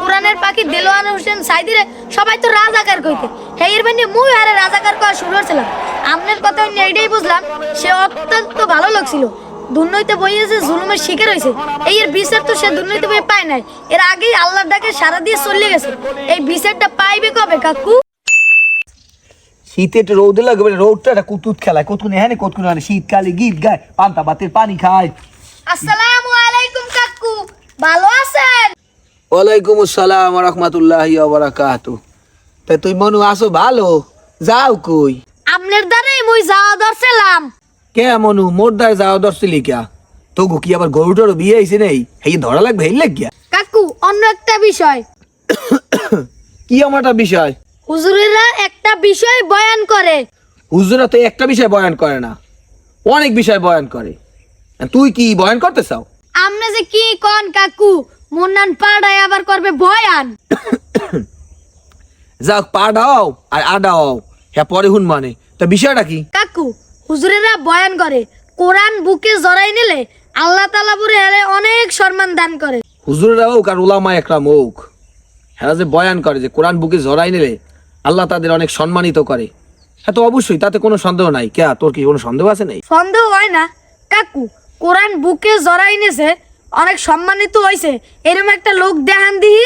কোরআনের পাখি দেলোয়ার হোসেন সাইদিরে সবাই তো রাজাকার কইতে। হেয়ের বানি মুই আরে রাজাকার করা শুরু করছিলাম আমনের কথা হইনি এইটাই বুঝলাম সে অত্যন্ত ভালো লোক ছিল। দুর্নইতে বইয়েছে জুলুমের শিকার হয়েছে এই এর বিচার তো সে দুর্নইতে বই পায় নাই। এর আগেই আল্লাহর ডাকে সারা দিয়ে চলে গেছে। এই বিচারটা পাইবে কবে কাকু? শীতে একটু রোদ লাগবে রোদটা একটা কুতুত খেলায়। কতক্ষণ হ্যাঁ কতক্ষণ মানে শীতকালে গীত গায় পান্তা বাতের পানি খায়। আসসালামু আলাইকুম কাকু। ভালো আছেন? ওয়ালাইকুম আসসালাম রহমতুল্লাহ বারাকাত তা তুই মনু আসো ভালো যাও কই? আমনের দ্বারাই মুই যাওয়া ধরছিলাম। কে মনু মোর দ্বার যাও দর্শিলি কিয়া তোগো কি আবার গরুটার বিয়ে হয়েছে নেই? হেই ধরা লাগবে হেই লাগিয়া? কাকু অন্য একটা বিষয়। কি আমারটা বিষয়? হুজুরেরা একটা বিষয় বয়ান করে। হুজুরা তো একটা বিষয় বয়ান করে না অনেক বিষয় বয়ান করে। তুই কি বয়ান করতে চাও? আমনে যে কি কন কাকু মুন্নান পাড়ায় আবার করবে বয়ান। যাক পা ডাও আর আ ডাও হ্যাঁ পরে হুন মানে। তা বিষয়টা কি? কাকু হুজুরেরা বয়ান করে। কোরআন বুকে জড়াই নিলে আল্লাহ তালা হেলে অনেক সম্মান দান করে। হুজুরেরা হোক আর ওলামা একরাম হোক হ্যাঁ যে বয়ান করে যে কোরআন বুকে জড়াই নিলে আল্লাহ তাদের অনেক সম্মানিত করে। হ্যাঁ তো অবশ্যই তাতে কোনো সন্দেহ নাই। কে তোর কি কোনো সন্দেহ আছে নাই? সন্দেহ হয় না। কাকু কোরআন বুকে জড়াই নিয়েছে অনেক সম্মানিত হয়েছে এরকম একটা লোক দেখান দিহি।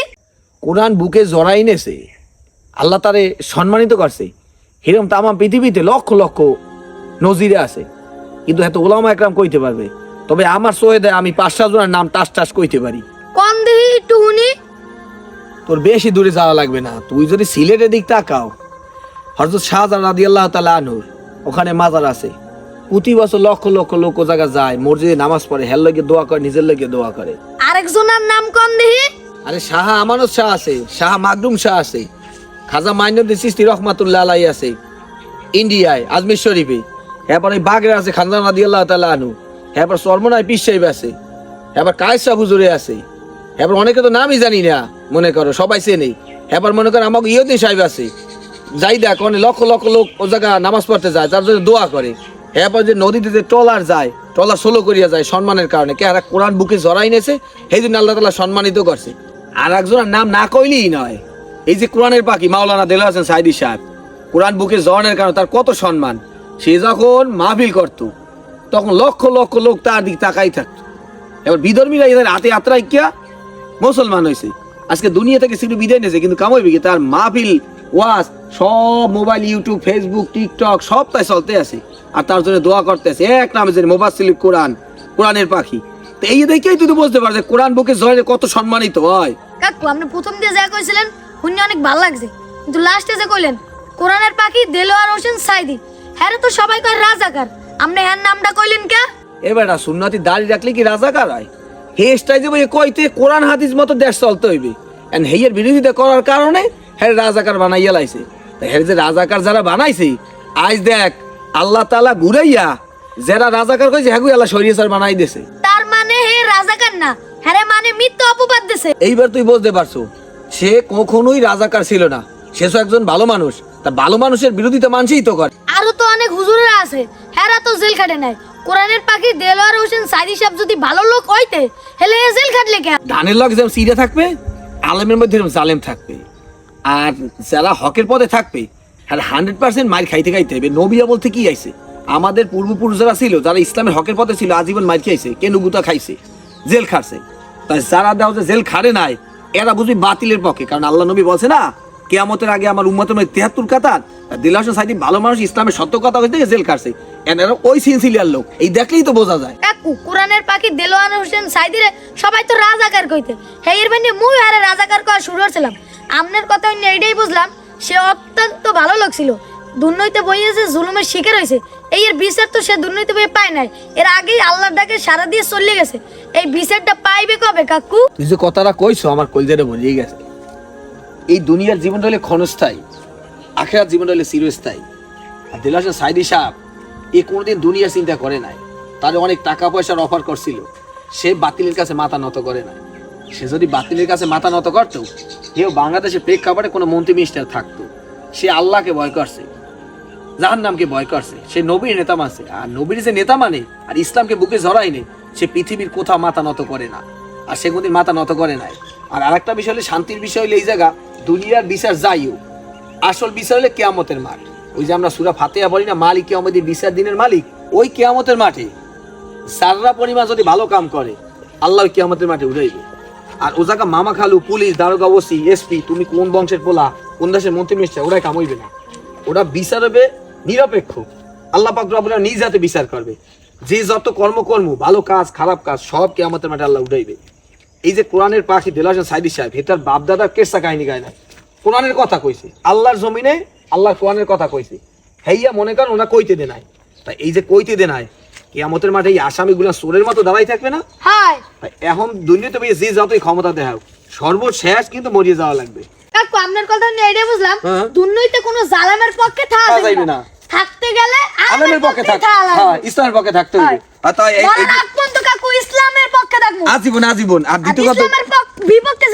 কোরআন বুকে জড়াই নেছে। আল্লাহ তারে সম্মানিত করছে। এরকম তামাম পৃথিবীতে লক্ষ লক্ষ নজিরে আছে। কিন্তু এত ওলামা একরাম কইতে পারবে? তবে আমার সোহেদে আমি পাঁচ জনের নাম টাস টাস কইতে পারি। কন দিহি একটু শুনি। তোর বেশি দূরে যাওয়া লাগবে না। তুই যদি সিলেটের দিক তাকাও। হজরত শাহজাহান রাদি আল্লাহ তালা আনুর ওখানে মাজার আছে। প্রতি বছর লক্ষ লক্ষ লোক ও জায়গা যায় মসজিদে নামাজ পড়ে হেল লগে দোয়া করে নিজের লগে দোয়া করে। আরেকজনের নাম কন দিহি? আরে শাহ আমানত শাহ আছে শাহ মাকডুম শাহ আছে খাজা মাইনুদ্দিন সিস্তি রহমাতুল্লাহ আলাই আছে ইন্ডিয়ায় আজমির শরীফে। এরপর এই বাগরে আছে খানজান রাদি আল্লাহ তালা আনু এরপর সর্বনায় পিস সাহেব আছে এবার কায়েস শাহ হুজুরে আছে। এবার অনেকে তো নামই জানি না মনে করো সবাই চেনে। এবার মনে করো আমাকে ইয়দিন সাহেব আছে যাই দেখ অনেক লক্ষ লক্ষ লোক ও জায়গা নামাজ পড়তে যায় তার জন্য দোয়া করে। এরপর যে নদীতে যে ট্রলার যায়, ট্রলার সোলো করিয়া যায় সম্মানের কারণে, কে আর কোরআন বুকে জড়াই নেছে, সেই জন্য আল্লাহ তালা সম্মানিত করছে। আর একজনের নাম না কইলেই নয়। এই যে কোরআনের পাখি, মাওলানা দেলা হাসান সাইদি সাহেব, কোরআন বুকে জড়ানোর কারণে তার কত সম্মান। সে যখন মাহফিল করত, তখন লক্ষ লক্ষ লোক তার দিক তাকাই থাকতো। এবার বিধর্মীরা এদের হাতে আত্রাই কিয়া মুসলমান হয়েছে আজকে দুনিয়া থেকে শুধু বিদায় নিয়েছে, কিন্তু কামাইবে কি তার মাহফিল ওয়াজ সব মোবাইল ইউটিউব ফেসবুক টিকটক সব তাই চলতে আছে। আর তার জন্য দোয়া করতে আছে এক নামে যে মোবাসিল কোরআন কোরআনের পাখি। তো এই দেখেই তুই তো বুঝতে পারছে কোরআন বুকে জয় কত সম্মানিত হয়। কাকু আপনি প্রথম দিয়ে যা কইছিলেন শুনে অনেক ভালো লাগছে। কিন্তু লাস্টে যে কইলেন কোরআনের পাখি দেলোয়ার হোসেন সাইদি হ্যাঁ তো সবাই কয় রাজাকার। আপনি হ্যার নামটা কইলেন কে? এবার সুন্নতি দাড়ি রাখলে কি রাজাকার হয়? হেসটাই যে বই কইতে কোরআন হাদিস মতো দেশ চলতে হইবে। এন্ড হেয়ের বিরোধিতা করার কারণে হ্যাঁ রাজাকার বানাইয়া লাইছে। হ্যাঁ যে রাজাকার যারা বানাইছে আজ দেখ আল্লাহ তালা ঘুরাইয়া যারা রাজাকার কইছে হ্যাঁ আল্লাহ শরীয়সার বানাই দিছে। তার মানে হে রাজাকার না হ্যাঁ মানে মিথ্যা অপবাদ দিছে। এইবার তুই বুঝতে পারছ সে কখনোই রাজাকার ছিল না। সে তো একজন ভালো মানুষ তা ভালো মানুষের বিরোধিতা মানছেই তো করে। আরও তো অনেক হুজুরেরা আছে হ্যাঁ তো জেল খাটে নাই। কোরআনের পাখি দেলোয়ার হোসেন সাইদি সাহেব যদি ভালো লোক হইতে হেলে জেল খাটলে কে ধানের লোক যেমন সিরে থাকবে আলেমের মধ্যে জালেম থাকবে। আর যারা হকের পদে থাকবে আর হান্ড্রেড পার্সেন্ট মার খাইতে খাইতে হবে। নবিয়া বলতে কি আইছে? আমাদের পূর্বপুরুষ যারা ছিল, যারা ইসলামের হকের পথে ছিল, আজীবন মার খাইছে, কেনুগুতা খাইছে, জেল খাটছে। তাই যারা দেওয়া যে জেল খাড়ে নাই, এরা বুঝবি বাতিলের পক্ষে, কারণ আল্লাহ নবী বলছে না কেয়ামতের আগে আমার উম্মতের মধ্যে তেহাত্তর কাতার দিল হাসান সাইদি ভালো মানুষ ইসলামের সত্য কথা হইতে জেল খাটছে। এনারা ওই সিনসিলিয়ার লোক এই দেখলেই তো বোঝা যায়। কাকু কোরআনের পাখি দেলোয়ার হোসেন সাইদিরে সবাই তো রাজাকার কইতে। হেয়ের বানি মুই আরে রাজাকার করা শুরু করছিলাম। আমনের কথা হইনি এইটাই বুঝলাম সে অত্যন্ত ভালো লোক ছিল। দুর্নইতে বইয়েছে জুলুমের শিকার হয়েছে এই এর বিচার তো সে দুর্নইতে বই পায় নাই। এর আগেই আল্লাহর ডাকে সারা দিয়ে চলে গেছে। এই বিচারটা পাইবে কবে কাকু? তুই যে কথাটা কইছো আমার কলজেরে বুঝিয়ে গেছে। এই দুনিয়ার জীবনটা হলে ক্ষণস্থায়ী আখেরার জীবনটা হলে চিরস্থায়ী। আর দিল সাইদি সাহেব, এ কোনোদিন দুনিয়া চিন্তা করে নাই। তার অনেক টাকা পয়সার অফার করছিল। সে বাতিলের কাছে মাথা নত করে না সে যদি বাতিলের কাছে মাথা নত করতো কেউ বাংলাদেশে প্রেক্ষাপটে কোনো মন্ত্রী মিনিস্টার থাকতো। সে আল্লাহকে ভয় করছে জাহান নামকে ভয় করছে। সে নবীর নেতা মানছে। আর নবীর যে নেতা মানে আর ইসলামকে বুকে জড়াই নে সে পৃথিবীর কোথাও মাথা নত করে না। আর সে কোনদিন মাথা নত করে নাই। আর আরেকটা বিষয় হলে শান্তির বিষয় হলে এই জায়গা, দুনিয়ার বিচার যাইও আসল বিচার হলে কেয়ামতের মাঠ। ওই যে আমরা সুরা ফাতেহা বলি না, মালিক কেয়ামতের বিচার দিনের মালিক, ওই কেয়ামতের মাঠে সাররা পরিমাণ যদি ভালো কাম করে আল্লাহ কেয়ামতের মাঠে উঠাইবে আর ও জায়গা মামা খালু পুলিশ, দারোগা, ওসি, এসপি, তুমি কোন বংশের পোলা, কোন দেশের মন্ত্রী মিনিস্টার ওরাই কামইবে না। ওরা বিচার হবে নিরপেক্ষ। আল্লাহ পাক নিজ হাতে বিচার করবে। যে যত কর্ম কর্ম ভালো কাজ, খারাপ কাজ, সব কেয়ামতের মাঠে আল্লাহ উঠাইবে এই যে কোরআনের পাখি দেল হাসান সাইদি সাহেব এটার বাপদাদার কেসা কাহিনী গায় না? কোরআনের কথা কইছে আল্লাহর জমিনে আল্লাহ কোরআনের কথা কইছে। হেইয়া মনে করেন ওনা কইতে দে নাই। তা এই যে কইতে দে নাই কেয়ামতের মাঠে এই আসামিগুলা চোরের মতো দাঁড়াই থাকবে না? এখন দুর্নীতি পেয়ে যে যতই ক্ষমতা দেখাও সর্বশেষ কিন্তু মরিয়ে যাওয়া লাগবে। কাকু আপনার কথা নিয়ে এটাই বুঝলাম হ্যাঁ। দুর্নীতি কোনো জালামের পক্ষে থাকা যাবে না। থাকতে গেলে আলমের পক্ষে থাক থাকা হ্যাঁ ইসলামের পক্ষে থাকতে হবে। আর তাই এই- মরার এই- আগ পর্যন্ত কাকু ইসলামের পক্ষে থাকব আজীবন আজীবন। আর দ্বিতীয় কথা বিপক্ষে